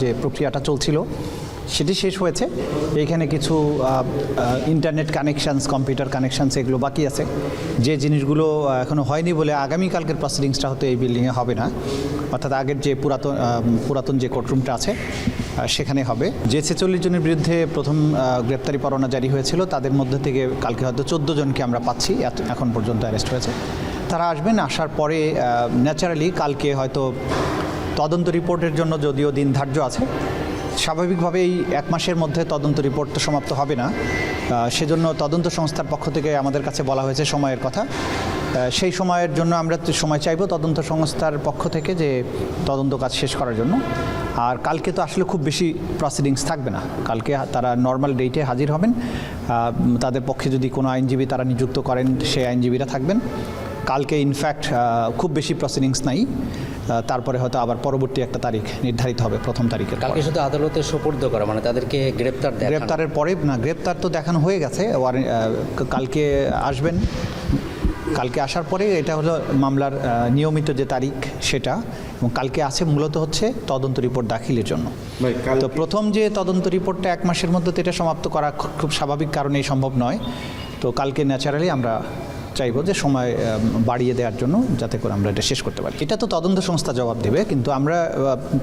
যে প্রক্রিয়াটা চলছিল, সেটি শেষ হয়েছে। এইখানে কিছু ইন্টারনেট কানেকশানস কম্পিউটার কানেকশানস এগুলো বাকি আছে। যে জিনিসগুলো এখনও হয়নি বলে আগামীকালকের প্রসিডিংসটা হয়তো এই বিল্ডিংয়ে হবে না। অর্থাৎ আগের যে পুরাতন পুরাতন যে কোর্টরুমটা আছে সেখানে হবে। যে ছেচল্লিশ জনের বিরুদ্ধে প্রথম গ্রেপ্তারি পরোয়ানা জারি হয়েছিল, তাদের মধ্যে থেকে কালকে হয়তো চোদ্দ জনকে আমরা পাচ্ছি এখন পর্যন্ত অ্যারেস্ট হয়েছে। তারা আসবেন, আসার পরে ন্যাচারালি কালকে হয়তো তদন্ত রিপোর্টের জন্য যদিও দিন ধার্য আছে স্বাভাবিকভাবেই এক মাসের মধ্যে তদন্ত রিপোর্ট তো সমাপ্ত হবে না। সেজন্য তদন্ত সংস্থার পক্ষ থেকে আমাদের কাছে বলা হয়েছে সময়ের কথা। সেই সময়ের জন্য আমরা সময় চাইব তদন্ত সংস্থার পক্ষ থেকে যে তদন্ত কাজ শেষ করার জন্য। আর কালকে তো আসলে খুব বেশি প্রসিডিংস থাকবে না। কালকে তারা নর্মাল ডেটে হাজির হবেন। তাদের পক্ষে যদি কোনো আইনজীবী তারা নিযুক্ত করেন, সেই আইনজীবীরা থাকবেন। কালকে ইনফ্যাক্ট খুব বেশি প্রসিডিংস নাই। তারপরে হয়তো আবার পরবর্তী একটা তারিখ নির্ধারিত হবে প্রথম তারিখে কালকে শুধু আদালতে সোপর্দ করা মানে তাদেরকে গ্রেপ্তার গ্রেপ্তারের পরে না গ্রেপ্তার তো দেখানো হয়ে গেছে ওয়ারেন্ট কালকে আসবেন। কালকে আসার পরে এটা হলো মামলার নিয়মিত যে তারিখ সেটা এবং কালকে আছে মূলত হচ্ছে তদন্ত রিপোর্ট দাখিলের জন্য। তো প্রথম যে তদন্ত রিপোর্টটা এক মাসের মধ্যে তো এটা সমাপ্ত করা খুব স্বাভাবিক কারণেই সম্ভব নয়। তো কালকে ন্যাচারালি আমরা চাইব যে সময় বাড়িয়ে দেওয়ার জন্য যাতে করে আমরা এটা শেষ করতে পারি। এটা তো তদন্ত সংস্থা জবাব দেবে, কিন্তু আমরা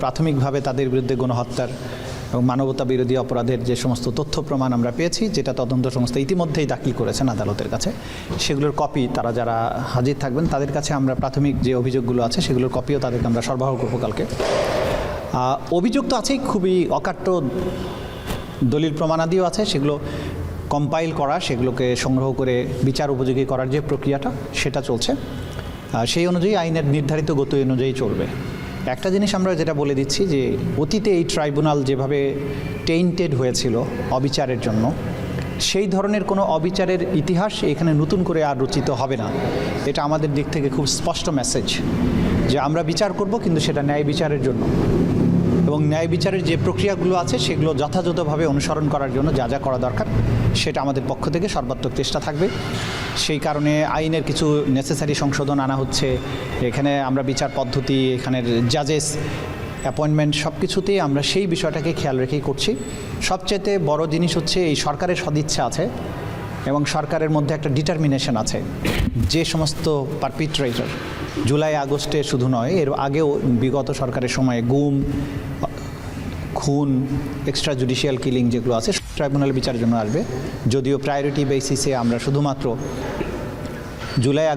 প্রাথমিকভাবে তাদের বিরুদ্ধে গণহত্যার এবং মানবতা বিরোধী অপরাধের যে সমস্ত তথ্য প্রমাণ আমরা পেয়েছি, যেটা তদন্ত সংস্থা ইতিমধ্যেই দাখিল করেছেন আদালতের কাছে, সেগুলোর কপি তারা যারা হাজির থাকবেন, তাদের কাছে আমরা প্রাথমিক যে অভিযোগগুলো আছে, সেগুলোর কপিও তাদেরকে আমরা সরবরাহ করব কালকে। অভিযোগ তো আছেই, খুবই অকাট্য দলিল প্রমাণাদিও আছে, সেগুলো কম্পাইল করা, সেগুলোকে সংগ্রহ করে বিচার উপযোগী করার যে প্রক্রিয়াটা, সেটা চলছে। সেই অনুযায়ী আইনের নির্ধারিত গতি অনুযায়ী চলবে। একটা জিনিস আমরা যেটা বলে দিচ্ছি যে, অতীতে এই ট্রাইব্যুনাল যেভাবে টেইন্টেড হয়েছিল অবিচারের জন্য, সেই ধরনের কোনো অবিচারের ইতিহাস এখানে নতুন করে আর রচিত হবে না। এটা আমাদের দিক থেকে খুব স্পষ্ট মেসেজ যে, আমরা বিচার করব, কিন্তু সেটা ন্যায় বিচারের জন্য। এবং ন্যায় বিচারের যে প্রক্রিয়াগুলো আছে, সেগুলো যথাযথভাবে অনুসরণ করার জন্য যা যা করা দরকার সেটা আমাদের পক্ষ থেকে সর্বাত্মক চেষ্টা থাকবে। সেই কারণে আইনের কিছু নেসেসারি সংশোধন আনা হচ্ছে। এখানে আমরা বিচার পদ্ধতি, এখানের জাজেস অ্যাপয়েন্টমেন্ট সব কিছুতেই আমরা সেই বিষয়টাকে খেয়াল রেখেই করছি। সবচেয়ে বড় জিনিস হচ্ছে এই সরকারের সদিচ্ছা আছে এবং সরকারের মধ্যে একটা ডিটারমিনেশন আছে। যে সমস্ত পারপিট্রেটর জুলাই আগস্টে শুধু নয়, এর আগেও বিগত সরকারের সময়ে গুম খুন এক্সট্রা জুডিশিয়াল কিলিং যেগুলো আছে ট্রাইব্যুনাল বিচারের জন্য আসবে। যদিও প্রায়োরিটি বেসিসে আমরা শুধুমাত্র জুলাই